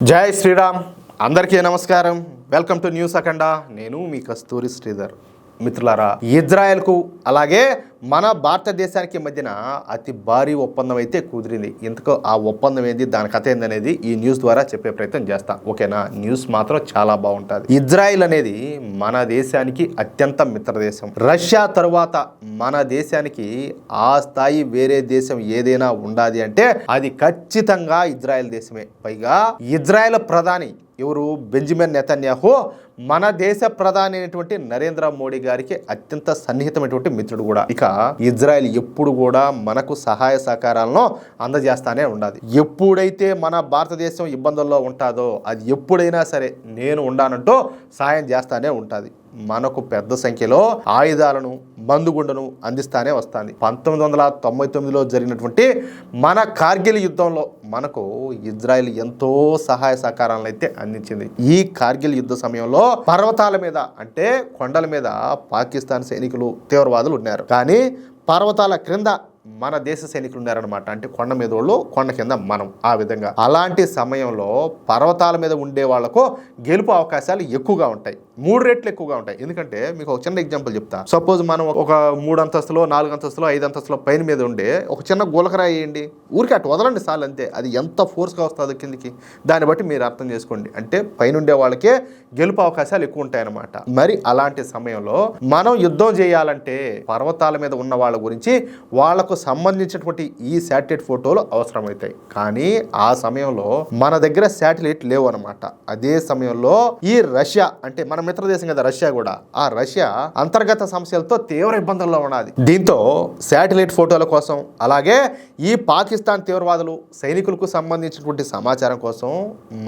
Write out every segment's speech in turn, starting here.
జై శ్రీరామ్. అందరికీ నమస్కారం. Welcome to news Akhanda. నేను మీ కస్తూరి శ్రీధర్. మిత్రులారా ఇజ్రాయెల్కు అలాగే మన భారతదేశానికి మధ్యన అతి భారీ ఒప్పందం అయితే కుదిరింది. ఇంతకు ఆ ఒప్పందం ఏంది దాని కథ ఏందనేది ఈ న్యూస్ ద్వారా చెప్పే ప్రయత్నం చేస్తా. ఓకేనా? న్యూస్ మాత్రం చాలా బాగుంటుంది. ఇజ్రాయెల్ అనేది మన దేశానికి అత్యంత మిత్ర దేశం. రష్యా తరువాత మన దేశానికి ఆ స్థాయి వేరే దేశం ఏదైనా ఉండాది అంటే అది ఖచ్చితంగా ఇజ్రాయెల్ దేశమే. పైగా ఇజ్రాయెల్ ప్రధాని ఎవరు? Benjamin Netanyahu. మన దేశ ప్రధాని అయినటువంటి నరేంద్ర మోడీ గారికి అత్యంత సన్నిహితమైనటువంటి మిత్రుడు కూడా. ఇక ఇజ్రాయెల్ ఎప్పుడు కూడా మనకు సహాయ సహకారాలను అందజేస్తానే ఉండాలి. ఎప్పుడైతే మన భారతదేశం ఇబ్బందుల్లో ఉంటుందో అది ఎప్పుడైనా సరే నేను ఉండానంటూ సాయం చేస్తానే ఉంటుంది. మనకు పెద్ద సంఖ్యలో ఆయుధాలను మందుగుండను అందిస్తానే వస్తుంది. పంతొమ్మిది వందల తొంభై తొమ్మిదిలో జరిగినటువంటి మన కార్గిల్ యుద్ధంలో మనకు ఇజ్రాయెల్ ఎంతో సహాయ సహకారాలను అయితే అందించింది. ఈ కార్గిల్ యుద్ధ సమయంలో పర్వతాల మీద అంటే కొండల మీద పాకిస్తాన్ సైనికులు తీవ్రవాదులు ఉన్నారు. కానీ పర్వతాల క్రింద మన దేశ సైనికులు ఉన్నారనమాట అంటే కొండ మీద వాళ్ళు కొండ కింద మనం. ఆ విధంగా. అలాంటి సమయంలో పర్వతాల మీద ఉండే వాళ్ళకు గెలుపు అవకాశాలు ఎక్కువగా ఉంటాయి. మూడు రెట్లు ఎక్కువగా ఉంటాయి. ఎందుకంటే మీకు ఒక చిన్న ఎగ్జాంపుల్ చెప్తా. సపోజ్ మనం ఒక మూడు అంతస్తులో నాలుగు అంతస్తులో ఐదు అంతస్తులో పైన మీద ఉండే ఒక చిన్న గోలకరాయి వేయండి. ఊరికి అటు వదలండి సార్లు అంతే. అది ఎంత ఫోర్స్గా వస్తుంది కిందికి. దాన్ని బట్టి మీరు అర్థం చేసుకోండి. అంటే పైన ఉండే వాళ్ళకే గెలుపు అవకాశాలు ఎక్కువ ఉంటాయన్నమాట. మరి అలాంటి సమయంలో మనం యుద్ధం చేయాలంటే పర్వతాల మీద ఉన్న వాళ్ళ గురించి వాళ్ళకు సంబంధించినటువంటి ఈ శాటిలైట్ ఫోటోలు అవసరమవుతాయి కానీ ఆ సమయంలో మన దగ్గర శాటిలైట్ లేవు అనమాట అదే సమయంలో ఈ రష్యా అంటే మన మిత్ర దేశం కదా రష్యా కూడా. ఆ రష్యా అంతర్గత సమస్యలతో తీవ్ర ఇబ్బందుల్లో ఉన్నది. దీంతో శాటిలైట్ ఫోటోల కోసం అలాగే ఈ పాకిస్తాన్ తీవ్రవాదులు సైనికులకు సంబంధించినటువంటి సమాచారం కోసం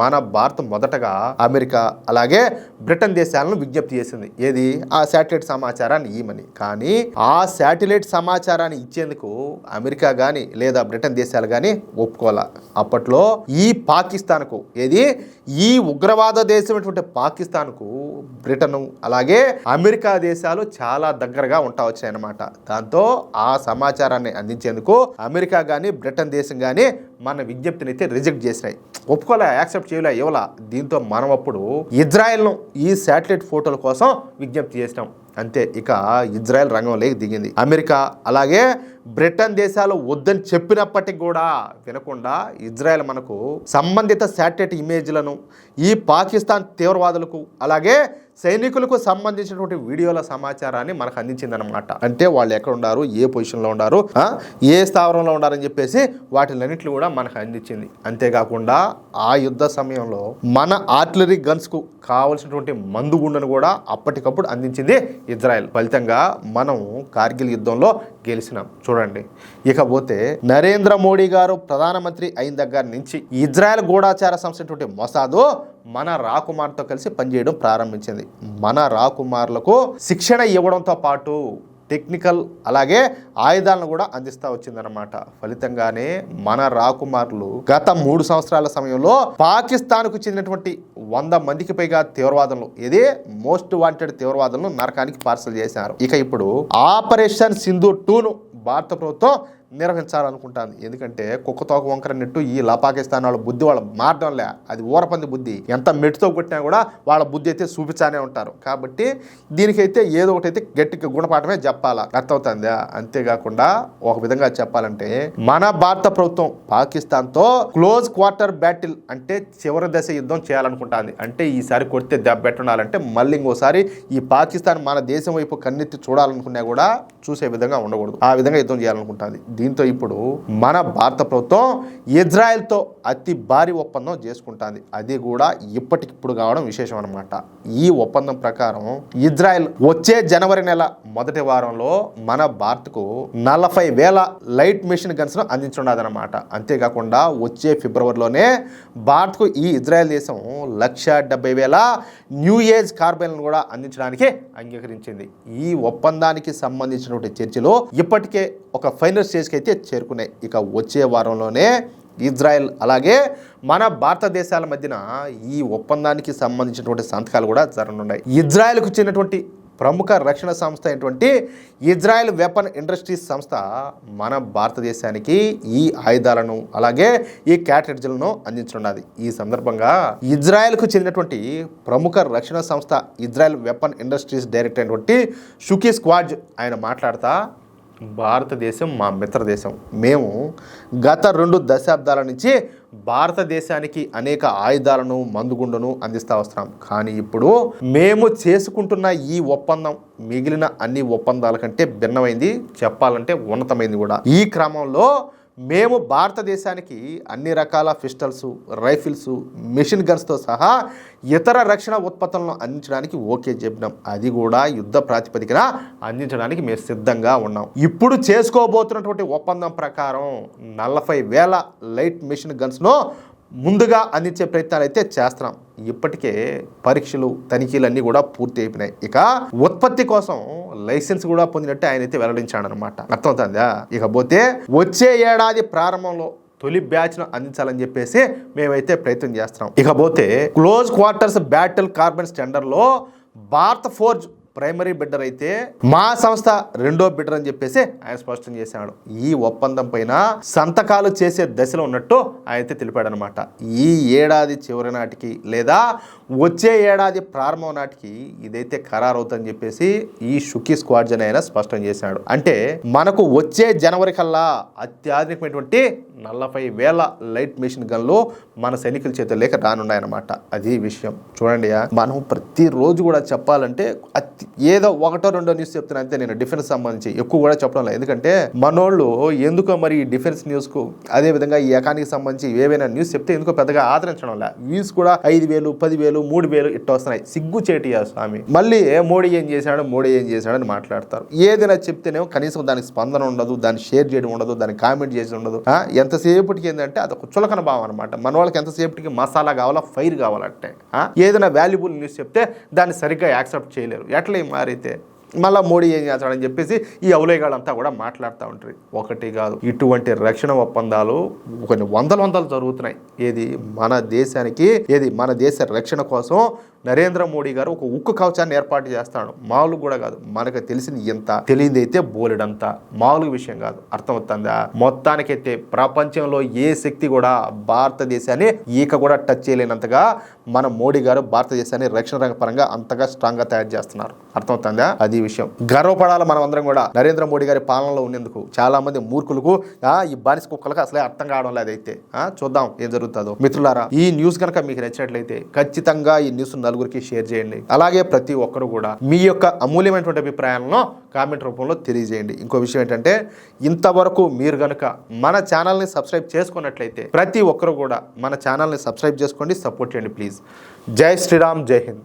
మన భారత్ మొదటగా అమెరికా అలాగే బ్రిటన్ దేశాలను విజ్ఞప్తి చేసింది. ఏది? ఆ శాటిలైట్ సమాచారాన్ని ఇవ్వమని. కానీ ఆ శాటిలైట్ సమాచారాన్ని ఇచ్చేందుకు అమెరికా కానీ లేదా బ్రిటన్ దేశాలు కానీ ఒప్పుకోవాలా? అప్పట్లో ఈ పాకిస్తాన్కు ఏది? ఈ ఉగ్రవాద దేశమైనటువంటి పాకిస్తాన్కు బ్రిటన్ అలాగే అమెరికా దేశాలు చాలా దగ్గరగా ఉంటా వచ్చాయన్నమాట దాంతో ఆ సమాచారాన్ని అందించేందుకు అమెరికా కానీ బ్రిటన్ దేశం కానీ మన విజ్ఞప్తిని అయితే రిజెక్ట్ చేసినాయి. ఒప్పుకోలే యాక్సెప్ట్ చేయలే ఇవ్వలా. దీంతో మనం అప్పుడు ఇజ్రాయెల్ను ఈ శాటిలైట్ ఫోటోల కోసం విజ్ఞప్తి చేసినాం. అంతే ఇక ఇజ్రాయెల్ రంగంలోకి దిగింది. అమెరికా అలాగే బ్రిటన్ దేశాలు వద్దని చెప్పినప్పటికి కూడా వినకుండా ఇజ్రాయెల్ మనకు సంబంధిత శాటిలైట్ ఇమేజ్లను ఈ పాకిస్తాన్ తీవ్రవాదులకు అలాగే సైనికులకు సంబంధించినటువంటి వీడియోల సమాచారాన్ని మనకు అందించిందనమాట అంటే వాళ్ళు ఎక్కడ ఉన్నారు ఏ పొజిషన్లో ఉన్నారు ఏ స్థావరంలో ఉన్నారని చెప్పేసి వాటిలన్నింటిని కూడా మనకు అందించింది. అంతేకాకుండా ఆ యుద్ధ సమయంలో మన ఆర్టిలరీ గన్స్కు కావలసినటువంటి మందుగుండను కూడా అప్పటికప్పుడు అందించింది ఇజ్రాయెల్. ఫలితంగా మనం కార్గిల్ యుద్ధంలో గెలిచినాం. చూడండి. ఇకపోతే నరేంద్ర మోడీ గారు ప్రధానమంత్రి అయిన దగ్గర నుంచి ఇజ్రాయెల్ గూఢాచార సంస్థ మొసాదు మన రాకుమార్తో కలిసి పనిచేయడం ప్రారంభించింది. మన రాకుమార్లకు శిక్షణ ఇవ్వడంతో పాటు టెక్నికల్ అలాగే ఆయుధాలను కూడా అందిస్తా వచ్చిందనమాట ఫలితంగానే మన రాకుమార్లు గత మూడు సంవత్సరాల సమయంలో పాకిస్తాన్కు చెందినటువంటి వంద మందికి పైగా తీవ్రవాదులు ఇదే మోస్ట్ వాంటెడ్ తీవ్రవాదులను నరకానికి పార్సల్ చేశారు. ఇక ఇప్పుడు ఆపరేషన్ సింధు టూను భారత ప్రభుత్వం నిర్వహించాలనుకుంటాను ఎందుకంటే కుక్క తోక వంకర నెట్టు ఈ లా పాకిస్తాన్ వాళ్ళ బుద్ధి వాళ్ళ మారడంలే అది ఊరపంది బుద్ధి. ఎంత మెట్టుతో కొట్టినా కూడా వాళ్ళ బుద్ధి అయితే చూపించానే ఉంటారు. కాబట్టి దీనికైతే ఏదో ఒకటి అయితే గట్టిగా గుణపాఠమే చెప్పాలా. అర్థమవుతుందా? అంతేకాకుండా ఒక విధంగా చెప్పాలంటే మన భారత ప్రభుత్వం పాకిస్తాన్తో క్లోజ్ క్వార్టర్ బ్యాటిల్ అంటే చివరి దశ యుద్ధం చేయాలనుకుంటుంది. అంటే ఈసారి కొడితే దెబ్బ పెట్టాలంటే మళ్ళీ ఇంకోసారి ఈ పాకిస్తాన్ మన దేశం వైపు కన్నెత్తి చూడాలనుకున్నా కూడా చూసే విధంగా ఉండకూడదు. ఆ విధంగా యుద్ధం చేయాలనుకుంటుంది. దీంతో ఇప్పుడు మన భారత ప్రభుత్వం ఇజ్రాయెల్తో అతి భారీ ఒప్పందం చేసుకుంటుంది. అది కూడా ఇప్పటికిప్పుడు కావడం విశేషం అనమాట ఈ ఒప్పందం ప్రకారం ఇజ్రాయెల్ వచ్చే జనవరి నెల మొదటి వారంలో మన భారత్కు నలభై వేల లైట్ మిషన్ గన్స్ను అంతేకాకుండా వచ్చే ఫిబ్రవరిలోనే భారత్కు ఈ ఇజ్రాయెల్ దేశం లక్ష డెబ్బై వేల న్యూ ఏజ్ కార్బైన్లను కూడా అందించడానికి అంగీకరించింది. ఈ ఒప్పందానికి సంబంధించినటువంటి చర్చలు ఇప్పటికే ఒక ఫైనల్ స్టేజ్కి అయితే చేరుకున్నాయి. ఇక వచ్చే వారంలోనే ఇజ్రాయెల్ అలాగే మన భారతదేశాల మధ్యన ఈ ఒప్పందానికి సంబంధించినటువంటి సంతకాలు కూడా జరగనున్నాయి. ఇజ్రాయెల్కు చెందినటువంటి ప్రముఖ రక్షణ సంస్థ అయినటువంటి ఇజ్రాయెల్ వెపన్ ఇండస్ట్రీస్ సంస్థ మన భారతదేశానికి ఈ ఆయుధాలను అలాగే ఈ క్యాటరేజ్లను అందించనున్నది. ఈ సందర్భంగా ఇజ్రాయెల్కు చెందినటువంటి ప్రముఖ రక్షణ సంస్థ ఇజ్రాయెల్ వెపన్ ఇండస్ట్రీస్ డైరెక్టర్ అయినటువంటి షుకీ స్క్వాడ్ ఆయన మాట్లాడతా భారతదేశం మా మిత్రదేశం. మేము గత రెండు దశాబ్దాల నుంచి భారతదేశానికి అనేక ఆయుధాలను మందుగుండను అందిస్తా వస్తున్నాం. కానీ ఇప్పుడు మేము చేసుకుంటున్న ఈ ఒప్పందం మిగిలిన అన్ని ఒప్పందాల కంటే భిన్నమైంది చెప్పాలంటే ఉన్నతమైంది కూడా. ఈ క్రమంలో మేము భారతదేశానికి అన్ని రకాల పిస్టల్స్ రైఫిల్స్ మిషన్ గన్స్తో సహా ఇతర రక్షణ ఉత్పత్తులను అందించడానికి ఓకే చెప్పినాం. అది కూడా యుద్ధ ప్రాతిపదికన అందించడానికి మేము సిద్ధంగా ఉన్నాం. ఇప్పుడు చేసుకోబోతున్నటువంటి ఒప్పందం ప్రకారం నలభై వేల లైట్ మిషన్ గన్స్ను ముందుగా అందించే ప్రయత్నాలు అయితే చేస్తున్నాం. ఇప్పటికే పరీక్షలు తనిఖీలు అన్నీ కూడా పూర్తి అయిపోయినాయి. ఇక ఉత్పత్తి కోసం లైసెన్స్ కూడా పొందినట్టు ఆయన అయితే వెల్లడించాడు అనమాట అర్థమవుతుందా? ఇకపోతే వచ్చే ఏడాది ప్రారంభంలో తొలి బ్యాచ్ను అందించాలని చెప్పేసి మేమైతే ప్రయత్నం చేస్తున్నాం. ఇకపోతే క్లోజ్ క్వార్టర్స్ బ్యాటిల్ కార్బన్ స్టాండర్డ్లో భారత్ ఫోర్జ్ ప్రైమరీ బిడ్డర్ అయితే మా సంస్థ రెండో బిడ్డర్ అని చెప్పేసి ఆయన స్పష్టం చేశాడు. ఈ ఒప్పందం పైన సంతకాలు చేసే దశలో ఉన్నట్టు ఆయన అయితే తెలిపాడు అనమాట ఈ ఏడాది చివరి నాటికి లేదా వచ్చే ఏడాది ప్రారంభం నాటికి ఇదైతే ఖరారవుతుందని చెప్పేసి ఈ షుకీ స్క్వాడ్జ్ అని ఆయన స్పష్టం చేశాడు. అంటే మనకు వచ్చే జనవరి కల్లా అత్యాధునికమైనటువంటి నలభై వేల లైట్ మిషన్ గన్లు మన సైనికుల చేతులు లేక రానున్నాయన్నమాట. అది విషయం. చూడండి మనం ప్రతిరోజు కూడా చెప్పాలంటే అతి ఏదో ఒకటో రెండో న్యూస్ చెప్తున్నా అంతే నేను డిఫెన్స్ సంబంధించి. ఎక్కువ కూడా చెప్పడం లేదు. ఎందుకంటే మనోళ్ళు ఎందుకో మరి ఈ డిఫెన్స్ న్యూస్కు అదే విధంగా ఈ ఎకానికి సంబంధించి ఏవైనా న్యూస్ చెప్తే ఎందుకో పెద్దగా ఆదరించడం లే వ్యూస్ కూడా ఐదు వేలు పది వేలు మూడు వేలు ఇట్లా వస్తున్నాయి. సిగ్గు చేటియా స్వామి? మళ్ళీ మోడీ ఏం చేశాడు మోడీ ఏం చేశాడని అని మాట్లాడతారు. ఏదైనా చెప్తేనేమో కనీసం దానికి స్పందన ఉండదు దాన్ని షేర్ చేయడం ఉండదు దాన్ని కామెంట్ చేసి ఉండదు. ఎంతసేపటికి ఏంటంటే అది ఒక చులకన భావం అనమాట మన వాళ్ళకి ఎంతసేపటికి మసాలా కావాలా ఫైర్ కావాలంటే. ఏదైనా వాల్యుబుల్ న్యూస్ చెప్తే దాన్ని సరిగ్గా యాక్సెప్ట్ చేయలేరు. ఎట్లా ఈ మారైతే మళ్ళా మోడీ ఏం చేస్తాడని చెప్పేసి ఈ అవలేగాళ్ళంతా కూడా మాట్లాడుతూ ఉంటారు ఒకటి కాదు ఇటువంటి రక్షణ ఒప్పందాలు కొన్ని వందల వందలు జరుగుతున్నాయి. ఏది మన దేశానికి ఏది మన దేశ రక్షణ కోసం నరేంద్ర మోడీ గారు ఒక ఉక్కు కవచాన్ని ఏర్పాటు చేస్తాడు. మామూలు కూడా కాదు మనకు తెలిసింది ఎంత తెలియదైతే బోలెడంత మామూలు విషయం కాదు. అర్థమవుతుందా? మొత్తానికైతే ప్రపంచంలో ఏ శక్తి కూడా భారతదేశాన్ని ఈక కూడా టచ్ చేయలేనంతగా మన మోడీ గారు భారతదేశాన్ని రక్షణ రంగ పరంగా అంతగా స్ట్రాంగ్గా తయారు చేస్తున్నారు. అర్థమవుతుందా? అది విషయం. గర్వపడాలి మనం అందరం కూడా. నరేంద్ర మోడీ గారి పాలనలో ఉన్నందుకు చాలా మంది మూర్ఖులకు ఈ బానిస కుక్కలకు అసలే అర్థం కావడం లేదైతే. చూద్దాం ఏం జరుగుతుందో. మిత్రులారా ఈ న్యూస్ కనుక మీకు నచ్చినట్లయితే ఖచ్చితంగా ఈ న్యూస్ నలుగురికి షేర్ చేయండి. అలాగే ప్రతి ఒక్కరు కూడా మీ యొక్క అమూల్యమైనటువంటి అభిప్రాయాలను కామెంట్ రూపంలో తెలియజేయండి. ఇంకో విషయం ఏంటంటే ఇంతవరకు మీరు కనుక మన ఛానల్ని సబ్స్క్రైబ్ చేసుకున్నట్లయితే ప్రతి ఒక్కరు కూడా మన ఛానల్ని సబ్స్క్రైబ్ చేసుకోండి సపోర్ట్ చేయండి ప్లీజ్. జై శ్రీరామ్ జై హింద్.